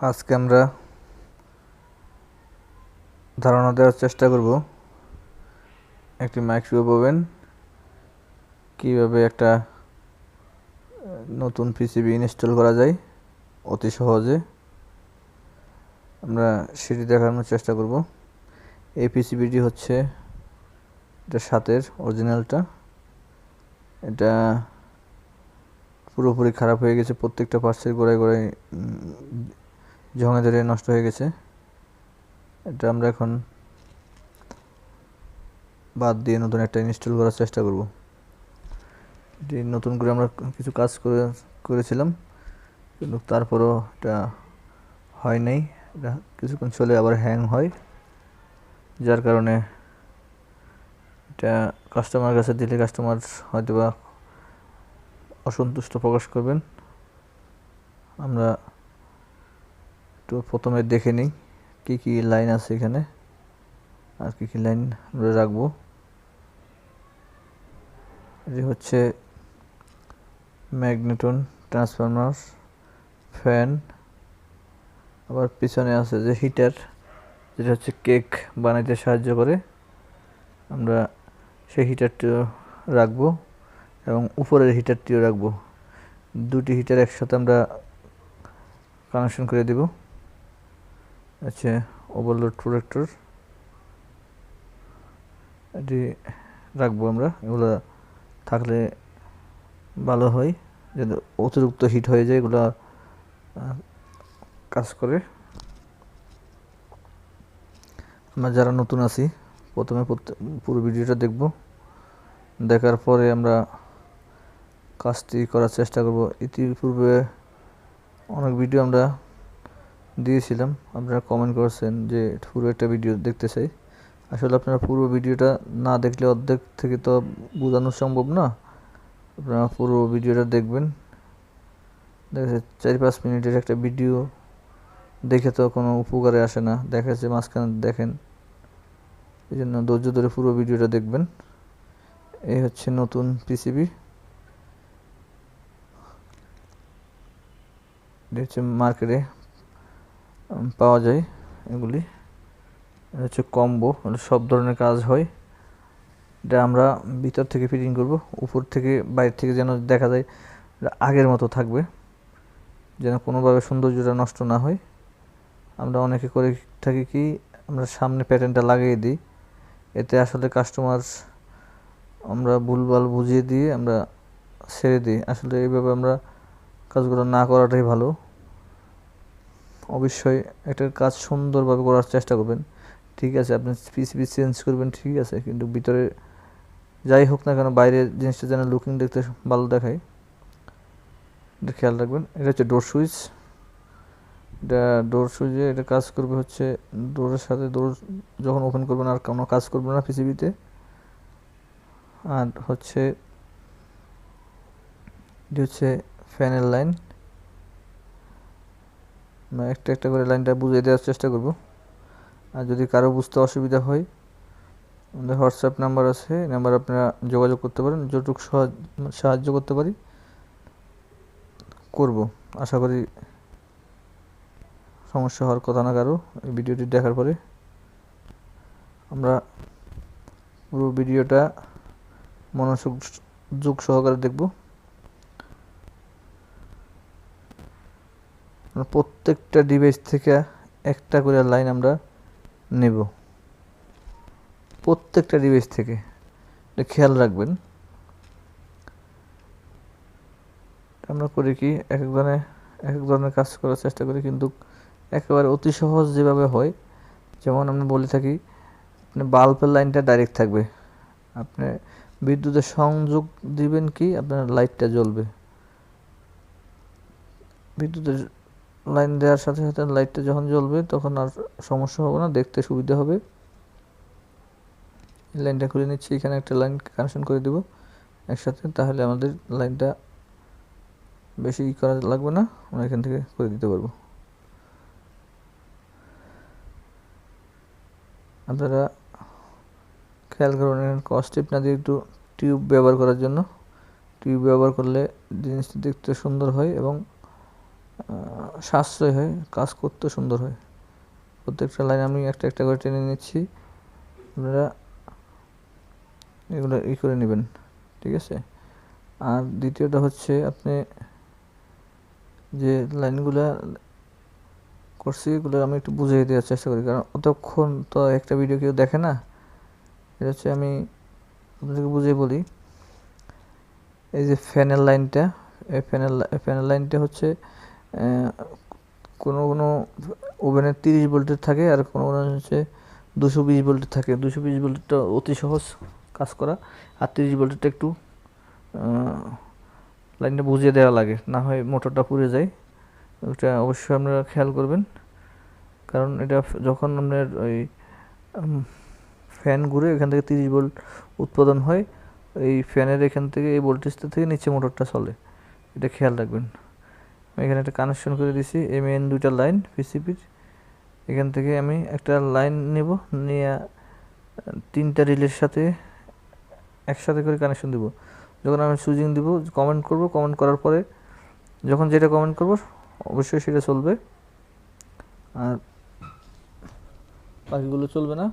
আজকে আমরা ধারণা দেওয়ার চেষ্টা করব। একটি মাইক্রোওয়েভ ওভেন কীভাবে একটা নতুন পিসিবি ইনস্টল করা যায় অতি সহজে। আমরা সেটি দেখানোর চেষ্টা করব। এই পিসিবিটি হচ্ছে এটা সাতের অরিজিনালটা এটা পুরোপুরি খারাপ হয়ে গেছে প্রত্যেকটা পার্টসের গোড়ায় গোড়ায় ঝঙে ধরে নষ্ট হয়ে গেছে। এটা আমরা এখন বাদ দিয়ে নতুন একটা ইনস্টল করার চেষ্টা করব। এটি নতুন করে আমরা কিছু কাজ করে, করেছিলাম, কিন্তু তারপরও এটা হয় নাই। এটা কিছুক্ষণ চলে আবার হ্যাং হয়। যার কারণে এটা কাস্টমার কাছে দিলে কাস্টমার হয়তো বা অসন্তুষ্ট প্রকাশ করবেন। আমরা একটু প্রথমে দেখে নিই কী কী লাইন আছে এখানে, আর কী কী লাইন আমরা রাখব। এটি হচ্ছে ম্যাগনেটন, ট্রান্সফরমার, ফ্যান। আবার পিছনে আছে যে হিটার, যেটা হচ্ছে কেক বানাইতে সাহায্য করে। আমরা সেই হিটারটিও রাখব এবং উপরের হিটারটিও রাখব। দুটি হিটার একসাথে আমরা কানেকশন করে দেব। আছে ওভারলোড প্রোডাক্টর এটি রাখব আমরা, এগুলো থাকলে ভালো হয় যদি অতিরিক্ত হিট হয়ে যায়, এগুলো কাজ করে। আমরা যারা নতুন আছি, প্রথমে পুরো ভিডিওটা দেখব। দেখার পরে আমরা কাজটি করার চেষ্টা করব। ইতিপূর্বে অনেক ভিডিও আমরা দিয়েছিলাম। আপনারা কমেন্ট করেছেন যে পুরো একটা ভিডিও দেখতে চাই। আসলে আপনারা পুরো ভিডিওটা না দেখলে অর্ধেক থেকে তো বোঝানো সম্ভব না। আপনারা পুরো ভিডিওটা দেখবেন। দেখা যাচ্ছে চার পাঁচ মিনিটের একটা ভিডিও দেখে তো কোনো উপকারে আসে না। দেখা যাচ্ছে মাঝখানে দেখেন। এই জন্য ধৈর্য ধরে পুরো ভিডিওটা দেখবেন। এই হচ্ছে নতুন পিসিবি হচ্ছে মার্কেটে পাওয়া যায় এগুলি। হচ্ছে কম্বো সব ধরনের কাজ হয়। এটা আমরা ভিতর থেকে ফিটিং করব, উপর থেকে বাইরে থেকে যেন দেখা যায় আগের মতো থাকবে, যেন কোনোভাবে সৌন্দর্যটা নষ্ট না হয়। আমরা অনেকে করে থাকি কি, আমরা সামনে প্যাটার্নটা লাগিয়ে দিই, এতে আসলে কাস্টমার আমরা ভুলভাল বুঝিয়ে দিয়ে আমরা ছেড়ে দিই। আসলে এইভাবে আমরা কাজগুলো না করাটাই ভালো। অবশ্যই একটা কাজ সুন্দরভাবে করার চেষ্টা করবেন। ঠিক আছে, আপনি পিসিবি চেঞ্জ করবেন, ঠিক আছে, কিন্তু ভিতরে যাই হোক না কেন বাইরের জিনিসটা যেন লুকিং দেখতে ভালো দেখায়। এটা খেয়াল রাখবেন, এটা হচ্ছে ডোর সুইচ এটা ডোর সুইচে এটা কাজ করবে হচ্ছে ডোরের সাথে ডোর যখন ওপেন করবেন আর কোনো কাজ করবে না পিসিবিতে আর হচ্ছে, এটি হচ্ছে ফ্যানের লাইন একটা একটা করে লাইনটা বুঝিয়ে দেওয়ার চেষ্টা করব। আর যদি কারও বুঝতে অসুবিধা হয়, আমাদের হোয়াটসঅ্যাপ নাম্বার আছে নাম্বার আপনারা যোগাযোগ করতে পারেন, যতটুকু সাহায্য করতে পারি, করব। আশা করি সমস্যা হওয়ার কথা না কারও, এই ভিডিওটি দেখার পরে। আমরা পুরো ভিডিওটা মনোযোগ, যোগ সহকারে দেখব। প্রত্যেকটা ডিভাইস থেকে একটা করে লাইন আমরা নেব। প্রত্যেকটা ডিভাইস থেকে। খেয়াল রাখবেন। আমরা করি কি, এক এক ধরনের এক এক ধরনের কাজ করার চেষ্টা করি, কিন্তু একেবারে অতি সহজ যেভাবে হয়, যেমন আমরা বলে থাকি, আপনি বাল্বের লাইনটা ডাইরেক্ট থাকবে। আপনি বিদ্যুতের সংযোগ দিবেন কি, আপনার লাইটটা জ্বলবে। বিদ্যুতের লাইন দেওয়ার সাথে সাথে লাইটটা যখন জ্বলবে তখন আর সমস্যা হবে না, দেখতে সুবিধা হবে। লাইনটা খুলে নিচ্ছি, এখানে একটা লাইন কানেকশন করে দেব একসাথে, তাহলে আমাদের লাইনটা বেশি করা লাগবে না, আমরা এখান থেকে করে দিতে পারব। আপনারা খেয়াল করুন কস্টিপ না দিয়ে একটু টিউব ব্যবহার করার জন্য। টিউব ব্যবহার করলে জিনিসটা দেখতে সুন্দর হয় এবং সাশ্রয় হয়, কাজ করতে সুন্দর হয়। প্রত্যেকটা লাইন আমি একটা একটা করে টেনে নিচ্ছি। আপনারা এগুলো ই করে নেবেন, ঠিক আছে? আর দ্বিতীয়টা হচ্ছে আপনি যে লাইনগুলো করছি, এগুলো আমি একটু বুঝিয়ে দেওয়ার চেষ্টা করি। কারণ অতক্ষণ তো একটা ভিডিও কেউ দেখে না, এটা হচ্ছে আমি আপনাদেরকে বুঝিয়ে বলি। এই যে ফ্যানের লাইনটা এই ফ্যানের ফ্যানের লাইনটা হচ্ছে কোনো কোনো ওভেনের তিরিশ ভোল্টের থাকে আর কোনো কোনো হচ্ছে দুশো বিশ ভোল্টের থাকে। দুশো বিশ ভোল্টেরটা অতি সহজ কাজ করা। আর তিরিশ ভোল্টেরটা একটু লাইনটা বুঝিয়ে দেওয়া লাগে, না হয় মোটরটা পুড়ে যায়। ওটা অবশ্যই আপনারা খেয়াল করবেন। কারণ এটা যখন আপনার ওই ফ্যান ঘুরে এখান থেকে তিরিশ ভোল্ট উৎপাদন হয়, এই ফ্যানের এখান থেকে, এই ভোল্টেজটা থেকে নিচে মোটরটা চলে। এটা খেয়াল রাখবেন। এখানে একটা কানেকশন করে দিছি এম এন দুইটা লাইন পিসিপির এখান থেকে আমি একটা লাইন নেব, নিয়ে তিনটা রিলের সাথে একসাথে করে কানেকশন দিব। যখন আমি সুইচিং দিব কমেন্ট করব কমেন্ট করার পরে যখন যেটা কমেন্ট করব, অবশ্যই সেটা চলবে। আর বাকিগুলো চলবে না।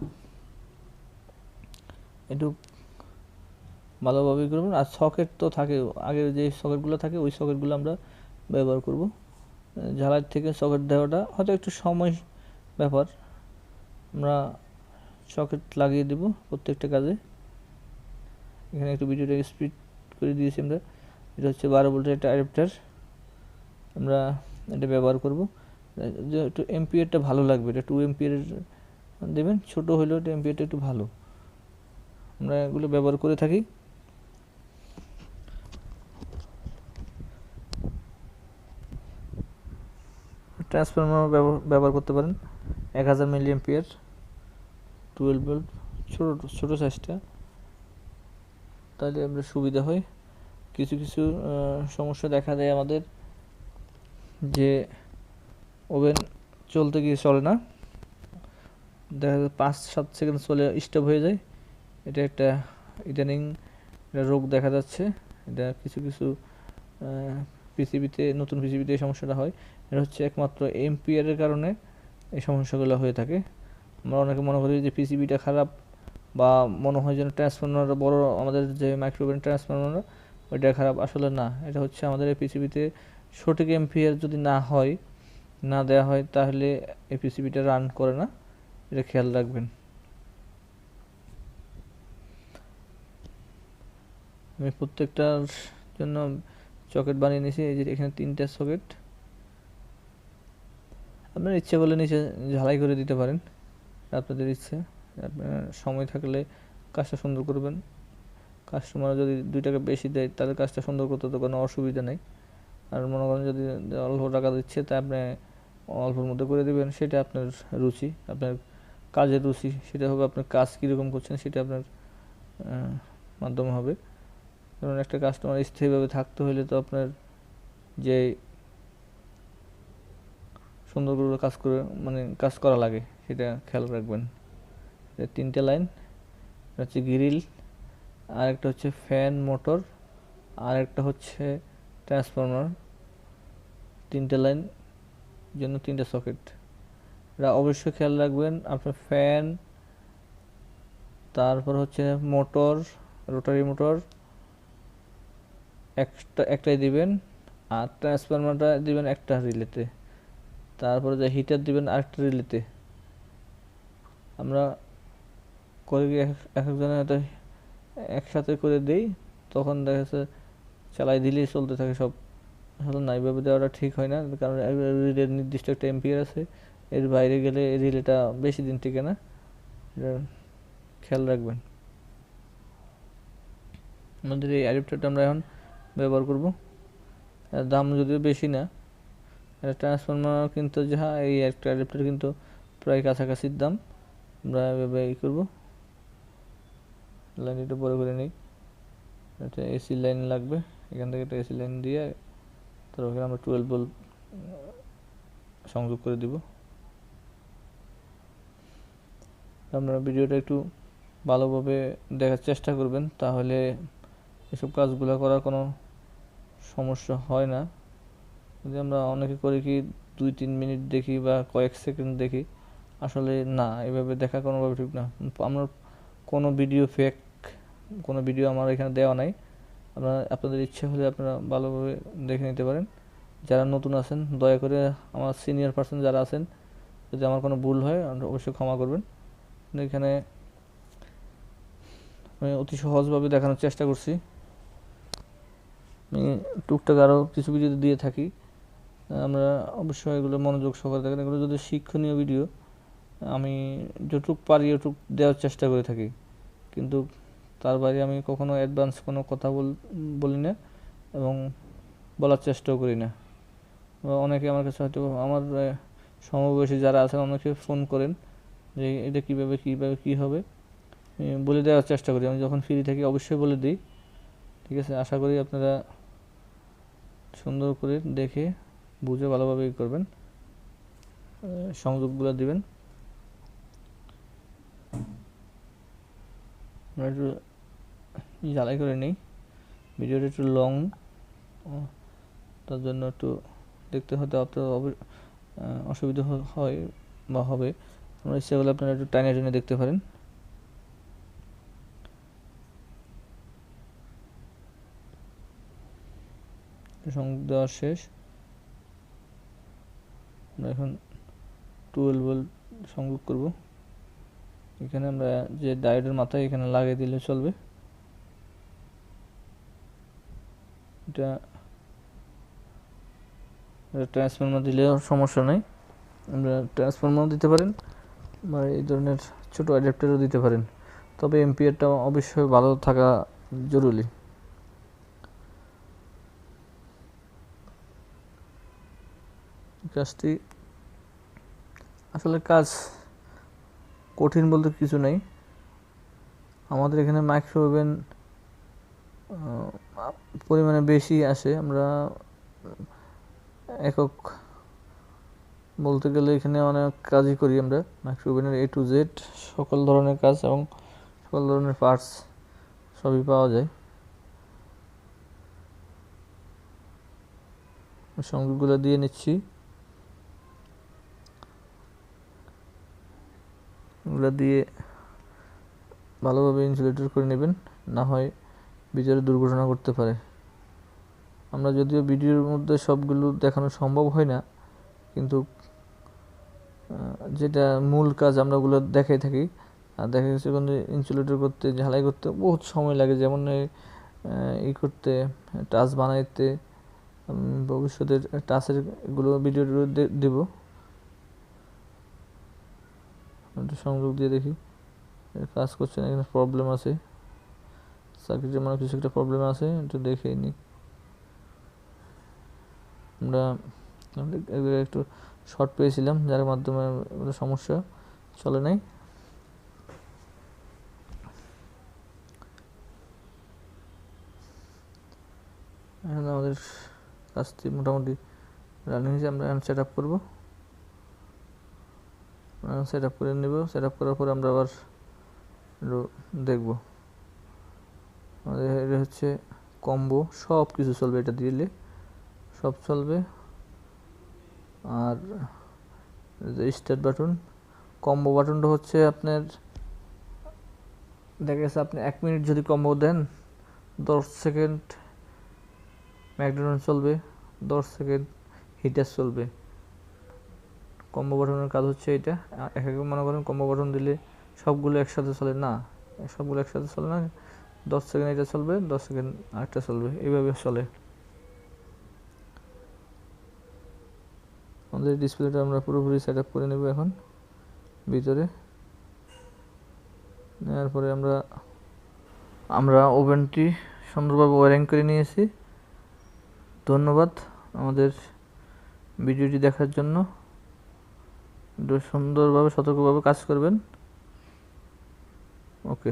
একটু ভালোভাবে করবেন। আর সকেট তো থাকে আগে যে সকেটগুলো থাকে, ওই সকেটগুলো আমরা ব্যবহার করব। ঝালাই থেকে সকেট দেওয়াটা হয়তো একটু সময় ব্যাপার। আমরা সকেট লাগিয়ে দেব প্রত্যেকটা কাজে। এখানে একটু ভিডিওটা স্পিড করে দিয়েছি আমরা। এটা হচ্ছে বারো ভোল্টের একটা অ্যাডাপ্টার আমরা এটা ব্যবহার করব। একটু এমপিয়ারটা ভালো লাগবে, এটা টু এমপিয়ার দেবেন। ছোটো হলেও এটা এমপিয়ারটা একটু ভালো। আমরা এগুলো ব্যবহার করে থাকি। ট্রান্সফরমার ব্যবহার করতে পারেন। এক হাজার মিলি এমপিয়ার টুয়েলভ ভোল্ট ছোটো ছোটো সাইজটা তাহলে আমরা সুবিধা হয়। কিছু কিছু সমস্যা দেখা দেয় আমাদের যে ওভেন চলতে গিয়ে চলে না। দেখা যায় পাঁচ, সাত সেকেন্ড চলে স্টপ হয়ে যায়। এটা একটা ইদানিং রোগ দেখা যাচ্ছে। এটা কিছু কিছু পৃথিবীতে, নতুন পৃথিবীতে এই সমস্যাটা হয়। এটা হচ্ছে একমাত্র এমপিআরের কারণে এই সমস্যাগুলো হয়ে থাকে। আমরা অনেকে মনে করি যে পিসিবিটা খারাপ বা মনে হয় যেন ট্রান্সফর্মার বড়, আমাদের যে মাইক্রোওয়েভ ট্রান্সফর্মার ওইটা খারাপ। আসলে না, এটা হচ্ছে আমাদের এই পৃথিবীতে সঠিক এমপিআর যদি না হয়, না দেওয়া হয়, তাহলে এই পিসিবিটা রান করে না। এটা খেয়াল রাখবেন। আমি প্রত্যেকটার জন্য চকেট বানিয়ে নিয়েছি, এই যে এখানে তিনটা সকেট আপনার ইচ্ছে করলে নিচে ঝালাই করে দিতে পারেন, আপনাদের ইচ্ছে। আপনার সময় থাকলে কাজটা সুন্দর করবেন। কাস্টমার যদি দুই টাকা বেশি দেয়, তাদের কাজটা সুন্দর করতে তো কোনো অসুবিধা নেই। আর মনে করেন যদি অল্প টাকা দিচ্ছে, তা আপনি অল্পর মধ্যে করে দেবেন, সেটা আপনার রুচি, আপনার কাজের রুচি, সেটা হবে আপনার কাজ কীরকম করছেন, সেটা আপনার মাধ্যমে হবে। যেমন একটা কাস্টমার স্থিরভাবে থাকতে হলে তো আপনার যে সুন্দর করে কাজ করে মানে কাজ করা লাগে, সেটা খেয়াল রাখবেন। তিনটে লাইন হচ্ছে গ্রিল আর একটা হচ্ছে ফ্যান মোটর আর একটা হচ্ছে ট্রান্সফর্মার তিনটে লাইন জন্য তিনটে সকেট এটা অবশ্যই খেয়াল রাখবেন, আপনার ফ্যান তারপর হচ্ছে মোটর রোটারি মোটর একটা, একটাই দিবেন, আর ট্রান্সফরমারটা দিবেন একটা রিলেতে তারপরে যে হিটার দিবেন আরেকটা রিলেতে আমরা করে এক একজনের হয়তো একসাথে করে দেই, তখন দেখা যাচ্ছে চালাই দিলেই চলতে থাকে সব। আসলে না, এইভাবে দেওয়াটা ঠিক হয় না, কারণ রিলের নির্দিষ্ট একটা এম্পিয়ার আছে, এর বাইরে গেলে এই রিলেটা বেশি দিন টিকে না। এটা খেয়াল রাখবেন। আমাদের এই অ্যাডাপ্টারটা আমরা এখন ব্যবহার করব। দাম যদিও বেশি না এটা ট্রান্সফর্মার কিন্তু যাহা, এই একটা অ্যাডাপ্টার কিন্তু প্রায় কাছাকাছির দাম। আমরা এভাবে ই করব। লাইন একটু বড় করে নিই। এটা এসি লাইন লাগবে, এখান থেকে একটা এসি লাইন দিয়ে তারপর আমরা টুয়েলভ বল সংযোগ করে দিব। আপনারা ভিডিওটা একটু ভালোভাবে দেখার চেষ্টা করবেন, তাহলে এসব কাজগুলো করার কোনো সমস্যা হয় না। যদি আমরা অনেকে করি কি, দুই তিন মিনিট দেখি বা কয়েক সেকেন্ড দেখি, আসলে না, এভাবে দেখা কোনোভাবে ঠিক না। আমরা কোনো ভিডিও ফেক কোনো ভিডিও আমার এখানে দেওয়া নাই। আপনারা, আপনাদের ইচ্ছে হলে আপনারা ভালোভাবে দেখে নিতে পারেন। যারা নতুন আছেন, দয়া করে আমার সিনিয়র পার্সন যারা আছেন, যদি আমার কোনো ভুল হয় অবশ্যই ক্ষমা করবেন। এখানে আমি অতি সহজভাবে দেখানোর চেষ্টা করছি। আমি টুকটাক আরও কিছু ভিডিও দিয়ে থাকি। আমরা অবশ্যই এগুলো মনোযোগ সহকারে দেখেন। এগুলো যদি শিক্ষণীয় ভিডিও আমি যেটুক পারি ওটুক দেওয়ার চেষ্টা করে থাকি। কিন্তু তার বাইরে আমি কখনো অ্যাডভান্স কোনো কথা বলি না এবং বলার চেষ্টাও করি না। অনেকে আমার কাছে হয়তো আমার সমবয়সী যারা আছেন অনেকে ফোন করেন যে এটা কীভাবে কীভাবে, কী হবে? বলে দেওয়ার চেষ্টা করি। আমি যখন ফ্রি থাকি অবশ্যই বলে দিই। ঠিক আছে? আশা করি আপনারা সুন্দর করে দেখে, বুঝে ভালোভাবে ই করবেন। সংযোগগুলো দিবেন। আমরা একটু জ্বালাই করে নিই। ভিডিওটা একটু লং তার জন্য একটু দেখতে হয়তো আপনার অসুবিধা হয় বা হবে। আমরা ইচ্ছা করলে আপনারা একটু টাইনে টেনে দেখতে পারেন। সংযোগ দেওয়া শেষ। আমরা এখন টুয়েলভ ভোল্ট সংযোগ করব। এখানে আমরা যে ডায়োডের মাথায় এখানে লাগিয়ে দিলে চলবে। এটা ট্রান্সফর্মার দিলেও সমস্যা নেই। আমরা ট্রান্সফর্মার দিতে পারেন বা এই ধরনের ছোটো অ্যাডাপ্টারও দিতে পারেন। তবে এমপিআরটা অবশ্যই ভালো থাকা জরুরি। কাজটি আসলে কাজ কঠিন বলতে কিছু নেই। আমাদের এখানে মাইক্রো ওভেন পরিমাণে বেশি আসে। আমরা একক বলতে গেলে এখানে অনেক কাজই করি আমরা। মাইক্রো ওভেনের এ টু জেড সকল ধরনের কাজ এবং সকল ধরনের পার্টস সবই পাওয়া যায়। সংযোগগুলো দিয়ে নিচ্ছি। এগুলো দিয়ে ভালোভাবে ইনসুলেটর করে নেবেন, না হয় ভিতরে দুর্ঘটনা করতে পারে। আমরা যদিও ভিডিওর মধ্যে সবগুলো দেখানো সম্ভব হয় না, কিন্তু যেটা মূল কাজ আমরা ওগুলো দেখাই থাকি, আর দেখা গেছে কোনো ইনসুলেটর করতে, ঝালাই করতে বহুত সময় লাগে, যেমন ই করতে টাচ বানাইতে ভবিষ্যতের টাচের এগুলো ভিডিও দেব। একটু সংযোগ দিয়ে দেখি। কাজ করছে না এখানে প্রবলেম আছে। সার্কিটের মানে কিছু একটা প্রবলেম আছে, একটু দেখে নিই। আমরা একটু শর্ট পেয়েছিলাম, যার মাধ্যমে সমস্যা চলে নাই। আমাদের কাজটি মোটামুটি রানিং হয়েছে আমরা সেট আপ করব। সেট আপ করে নেব। সেট আপ করার পর আমরা আবার দেখব। আমাদের এটা হচ্ছে কম্বো সব কিছু চলবে এটা দিলে। সব চলবে। আর স্টার্ট বাটন কম্বো বাটনটা হচ্ছে আপনার, দেখা গেছে আপনি এক মিনিট যদি কম্বো দেন, দশ সেকেন্ড ম্যাকডোনাল্ড চলবে, দশ সেকেন্ড হিটার চলবে। কম্বো বাটনের কাজ হচ্ছে এটা। এক এক মনে করেন কম্বো বাটন দিলে সবগুলো একসাথে চলে। না, সবগুলো একসাথে চলে না, দশ সেকেন্ড এটা চলবে, দশ সেকেন্ড আরেকটা চলবে, এইভাবে চলে। আমাদের ডিসপ্লেটা আমরা পুরোপুরি সেট আপ করে নেব এখন, ভিতরে। নেওয়ার পরে আমরা আমরা ওভেনটি সুন্দরভাবে ওয়ারিং করে নিয়েছি। ধন্যবাদ আমাদের ভিডিওটি দেখার জন্য। সুন্দরভাবে সতর্কভাবে কাজ করবেন। ওকে।